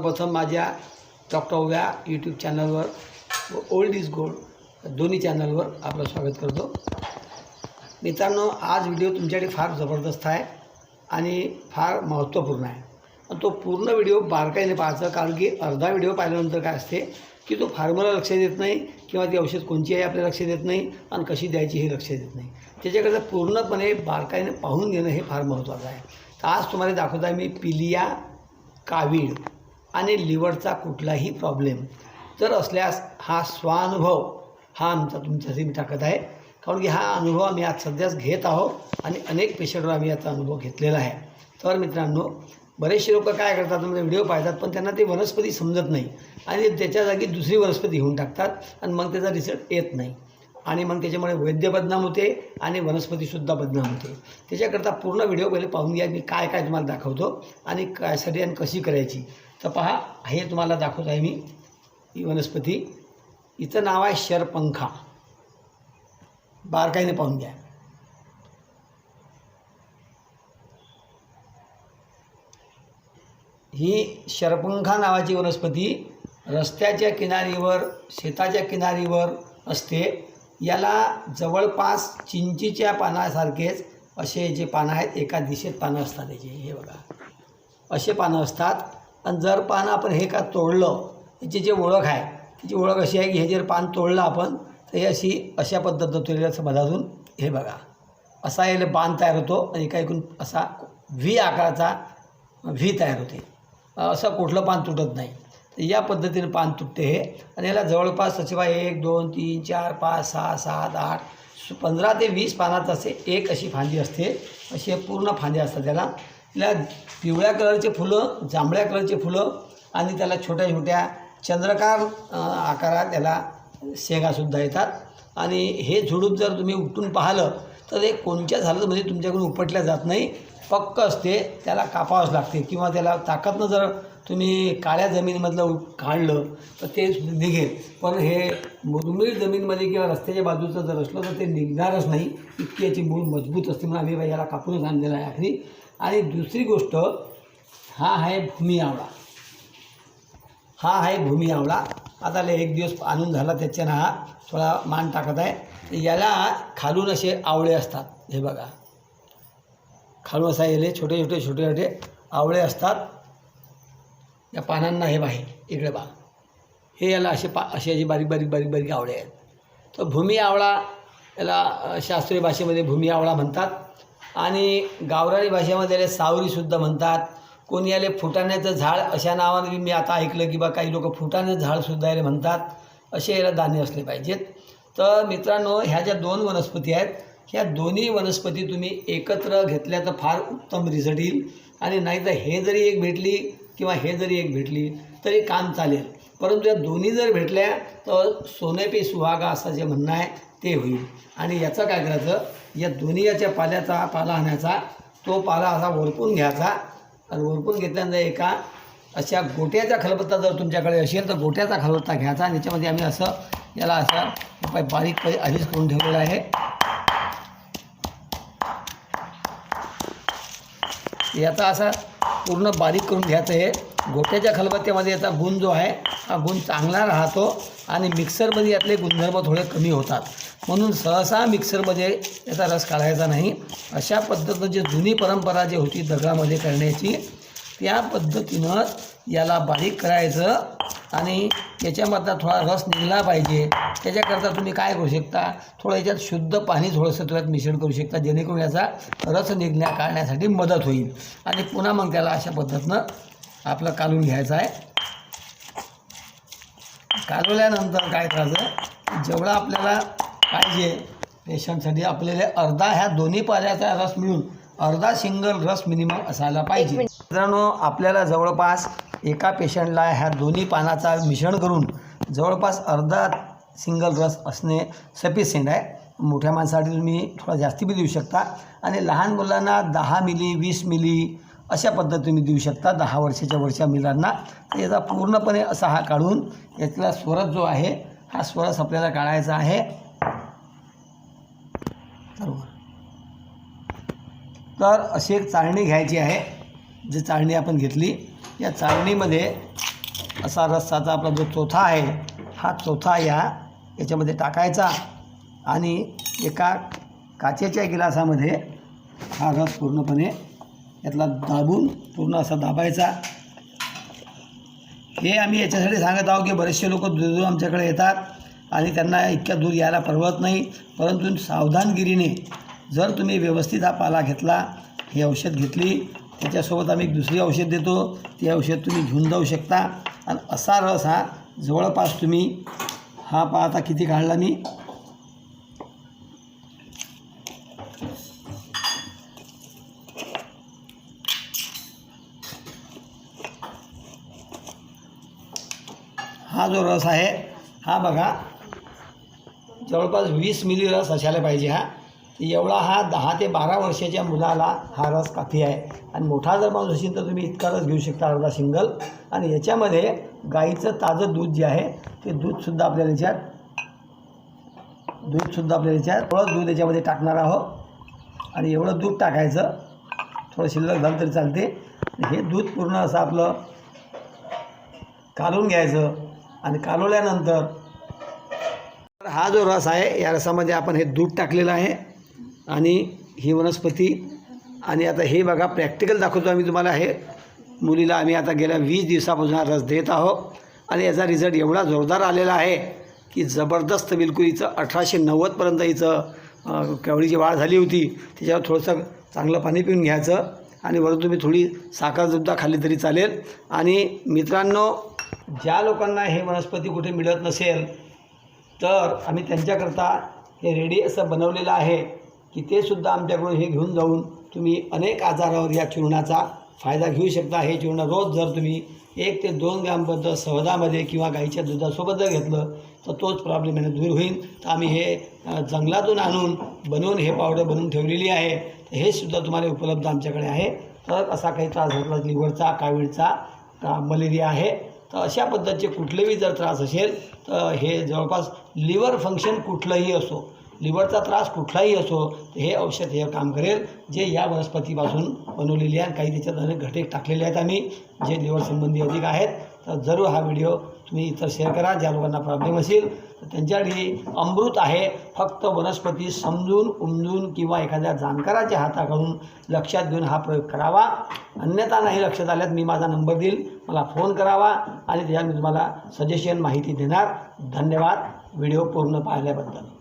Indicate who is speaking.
Speaker 1: सर्वप्रथम माझ्या डॉक्टर ओव्या यूट्यूब चॅनलवर व ओल्ड इज गोल्ड दोन्ही चॅनलवर आपलं स्वागत करतो. मित्रांनो आज व्हिडिओ तुमच्याकडे फार जबरदस्त आहे आणि फार महत्त्वपूर्ण आहे. आणि तो पूर्ण व्हिडिओ बारकाईने पाहायचा कारण की अर्धा व्हिडिओ पाहिल्यानंतर काय असते की तो फार्मला लक्ष देत नाही किंवा ती औषध कोणची आहे आपल्याला लक्ष देत नाही आणि कशी द्यायची हे लक्ष देत नाही. त्याच्याकरता पूर्णपणे बारकाईने पाहून घेणं हे फार महत्त्वाचं आहे. तर आज तुम्हाला दाखवत आहे मी पिलिया कावीळ. आणि लिव्हरचा कुठलाही प्रॉब्लेम जर असल्यास हा स्वानुभव हा आमचा तुमच्यासाठी मी टाकत आहे. कारण की हा अनुभव आम्ही आज सध्याच घेत आहोत आणि अनेक पेशंटवर आम्ही याचा अनुभव घेतलेला आहे. तर मित्रांनो बरेचसे लोक काय करतात म्हणजे व्हिडिओ पाहतात पण त्यांना ते वनस्पती समजत नाही आणि त्याच्या जागी दुसरी वनस्पती घेऊन टाकतात आणि मग त्याचा रिझल्ट येत नाही. आणि मग त्याच्यामुळे वैद्य बदनाम होते आणि वनस्पतीसुद्धा बदनाम होते. त्याच्याकरता पूर्ण व्हिडिओ पहिले पाहून घ्या मी काय काय तुम्हाला दाखवतो आणि काय आणि कशी करायची. तर पहा हे तुम्हाला दाखवत आहे मी. ही वनस्पती. हिचं नाव आहे शरपंखा. बारकाईने पाहून घ्या. ही शरपंखा नावाची वनस्पती रस्त्याच्या किनारीवर शेताच्या किनारीवर असते. याला जवळपास चिंचीच्या पानासारखेच असे जे पानं आहेत एका दिशेत पानं असतात त्याचे. हे बघा. असे पानं असतात. आणि जर पानं आपण हे का तोडलं याची जे ओळख आहे त्याची ओळख अशी आहे की हे जर पान तोडलं आपण तर हे अशी अशा पद्धतीने तोडलेलं मधातून. हे बघा. असा याला बाण तयार होतो आणि एका एकूण असा व्ही आकाराचा व्ही तयार होते. असं कुठलं पान तुटत नाही. या पद्धतीनं पान तुटते हे. आणि याला जवळपास सचिवा एक दोन तीन चार पाच सहा सात आठ पंधरा ते वीस पानाचं असे एक अशी फांदी असते. अशी पूर्ण फांद्या असतात त्याला. त्याला पिवळ्या कलरचे फुलं जांभळ्या कलरचे फुलं आणि त्याला छोट्या छोट्या चंद्रकार आकारात त्याला शेंगासुद्धा येतात. आणि हे झुडूप जर तुम्ही उठून पाहिलं तर हे कोणत्या झालं म्हणजे तुमच्याकडून उपटल्या जात नाही. पक्क असते त्याला कापावंच लागते. किंवा त्याला ताकदनं जर तुम्ही काळ्या जमिनीमधलं काढलं तर ते निघेल. पण हे मुरमीळ जमीनमध्ये किंवा रस्त्याच्या बाजूचं जर असलं तर ते निघणारच नाही. इतकी याची मूळ मजबूत असते म्हणून आम्ही बाई याला कापूनच आणलेला आहे आखरी. आणि दुसरी गोष्ट हा आहे भूमी आवळा. हा आहे भूमी आवळा. आता लय एक दिवस आणून झाला त्याच्यानं हा. थोडा मान टाकत आहे. याला खालून असे आवळे असतात. हे बघा. खालून येले छोटे छोटे छोटे छोटे आवळे असतात. या पानांना हे बाहे इकडे बा हे याला असे पा असे असे बारीक बारीक बारीक बारीक आवळे आहेत. तर भूमी आवळा याला शास्त्रीय भाषेमध्ये भूमी आवळा म्हणतात. आणि गावराळी भाषेमध्ये याला सावरीसुद्धा म्हणतात. कोणी याले फुटाण्याचं झाड अशा नावाने मी आता ऐकलं की बा काही लोक फुटाण्याचं झाडसुद्धा याला म्हणतात. असे याला दाणे असले पाहिजेत. तर मित्रांनो ह्या ज्या दोन वनस्पती आहेत ह्या दोन्ही वनस्पती तुम्ही एकत्र घेतल्या तर फार उत्तम रिझल्ट येईल. आणि नाही तर हे जरी एक भेटली किंवा हे जरी एक भेटली तरी काम चालेल. परंतु या दोन्ही जर भेटल्या तर सोनेपी सुहागा असं जे म्हणणं आहे ते होईल. आणि याचं काय करायचं? या दोन्ही याच्या पाल्याचा पाला आणायचा तो पाला असा वरपून घ्यायचा. आणि वरपून घेतल्यानंतर एका अशा गोट्याचा खलबत्ता जर तुमच्याकडे असेल तर गोट्याचा खलबत्ता घ्यायचा. आणि त्याच्यामध्ये आम्ही असं याला असं बारीक पै- आधीच करून ठेवलेलं आहे. याचा असा पूर्ण बारीक करून घ्यायचं आहे. गोट्याच्या खलबत्त्यामध्ये याचा गुण जो आहे हा गुण चांगला राहतो आणि मिक्सरमध्ये यातले गुणधर्म थोडे कमी होतात. म्हणून सहसा मिक्सरमध्ये याचा रस काढायचा नाही. अशा पद्धतीनं जी जुनी परंपरा जी होती दगडामध्ये करण्याची त्या पद्धतीनं याला बारीक करायचं. आणि याच्यामधला थोडा रस निघला पाहिजे. त्याच्याकरता तुम्ही काय करू शकता? थोडं याच्यात शुद्ध पाणी थोडंसं त्यात मिश्रण करू शकता जेणेकरून याचा रस निघण्या काढण्यासाठी मदत होईल. आणि पुन्हा मग त्याला अशा पद्धतीनं आपलं काढून घ्यायचं आहे. कालवल्यानंतर काय करायचं? जेवढा आपल्याला पाहिजे पेशंटसाठी आपल्याला अर्धा ह्या दोन्ही पाल्याचा रस मिळून अर्धा सिंगल रस मिनिमम असायला पाहिजे. मित्रांनो आपल्याला जवळपास एका पेशंटला ह्या दोन्ही पानाचा मिश्रण करून जवळपास अर्धा सिंगल रस असणे सफिशियंट आहे. मोठ्या माणसासाठी तुम्ही थोडा जास्ती बी देऊ शकता. आणि लहान मुलांना दहा मिली वीस मिली अशा पद्धतीने तुम्ही देऊ शकता. दहा वर्षाच्या वरच्या मुलांना. तर याचा पूर्णपणे असा हा काढून यातला स्वरस जो आहे हा स्वरस आपल्याला काढायचा आहे. बरोबर. तर अशी एक चाळणी घ्यायची आहे. जी चाळणी आपण घेतली. या चाळणीमध्ये असा रस्साचा आपला जो चोथा आहे हा चोथा या याच्यामध्ये टाकायचा आणि एका काचेच्या गिलासामध्ये हा रस पूर्णपणे यातला दाबून पूर्ण असा दाबायचा. हे आम्ही याच्यासाठी सांगत आहोत की बरेचसे लोक दूर आमच्याकडे येतात आणि त्यांना इतक्या दूर यायला परवडत नाही. परंतु सावधानगिरीने जर तुम्ही व्यवस्थित हा पाला घेतला हे औषध घेतली त्याच्यासोबत आम्ही दुसरी औषध देतो. ते औषध तुम्ही घेऊन जाऊ शकता. आणि असा रस हा जवळपास तुम्ही हा पाहता किती काढला मी. हा जो रस आहे हा बघा जवळपास वीस मिली रस असायला पाहिजे हा. एवढा हा दहा ते बारा वर्षाच्या मुलाला हा रस काफी आहे? आणि मोठा जर माणूस असेल तर तुम्ही इतका रस घेऊ शकता अर्धा सिंगल. आणि याच्यामध्ये गाईचं ताजं दूध जे आहे ते दूधसुद्धा आपल्याला याच्यात दूधसुद्धा आपल्याला याच्यात थोडं दूध याच्यामध्ये टाकणार आहोत. आणि एवढं दूध टाकायचं थोडं शिल्लक झालं तरी चालते. हे दूध पूर्ण असं आपलं कालून घ्यायचं. आणि कालवल्यानंतर हा जो रस आहे या रसामध्ये आपण हे दूध टाकलेलं आहे. आणि ही वनस्पती आणि आता हे बघा प्रॅक्टिकल दाखवतो आम्ही तुम्हाला हे. मुलीला आम्ही आता गेल्या वीस दिवसापासून हा रस देत आहोत. आणि याचा रिझल्ट एवढा जोरदार आलेला आहे की जबरदस्त बिलकुल हिचं अठराशे नव्वदपर्यंत हिचं कवळीची वाढ झाली होती. त्याच्यावर थोडंसं चांगलं पाणी पिऊन घ्यायचं. आणि वरून तुम्ही थोडी साखरसुद्धा खाल्ली तरी चालेल. आणि मित्रांनो ज्या लोकांना हे वनस्पती कुठे मिळत नसेल तर आम्ही त्यांच्याकरता हे रेडी असं बनवलेलं आहे. की ते सुद्धा आमच्याकडून हे घेऊन जाऊन तुम्ही अनेक आजारावर या चूर्णाचा फायदा घेऊ शकता. हे चूर्ण रोज जर तुम्ही एक ते दोन ग्रामपर्यंत सहदामध्ये किंवा गाईच्या दुधासोबत जर घेतलं तर तोच प्रॉब्लेम आहे दूर होईल. तर आम्ही हे जंगलातून आणून बनवून हे पावडर बनवून ठेवलेली आहे. तर हे सुद्धा तुम्हाला उपलब्ध आमच्याकडे आहे. तर असा काही त्रास झाला लिव्हरचा कावीळचा का मलेरिया आहे. तर अशा पद्धतीचे कुठलेही जर त्रास असेल तर हे जवळपास लिव्हर फंक्शन कुठलंही असो लिव्हरचा त्रास कुठलाही असो हे औषध हे काम करेल. जे या वनस्पतीपासून बनवलेली आहे काही त्याच्यात अनेक घटक टाकलेले आहेत आम्ही जे लिव्हर संबंधी अधिक आहेत. तर जरूर हा व्हिडिओ तुम्ही इतर शेअर करा ज्या लोकांना प्रॉब्लेम असेल. तर त्यांच्यासाठी अमृत आहे. फक्त वनस्पती समजून उमजून किंवा एखाद्या जाणकाराच्या हाताकडून लक्षात घेऊन हा प्रयोग करावा. अन्यथा नाही लक्षात आल्यात मी माझा नंबर देईल. मला फोन करावा आणि त्याच्यात मी तुम्हाला सजेशन माहिती देणार. धन्यवाद. व्हिडिओ पूर्ण पाहिल्याबद्दल.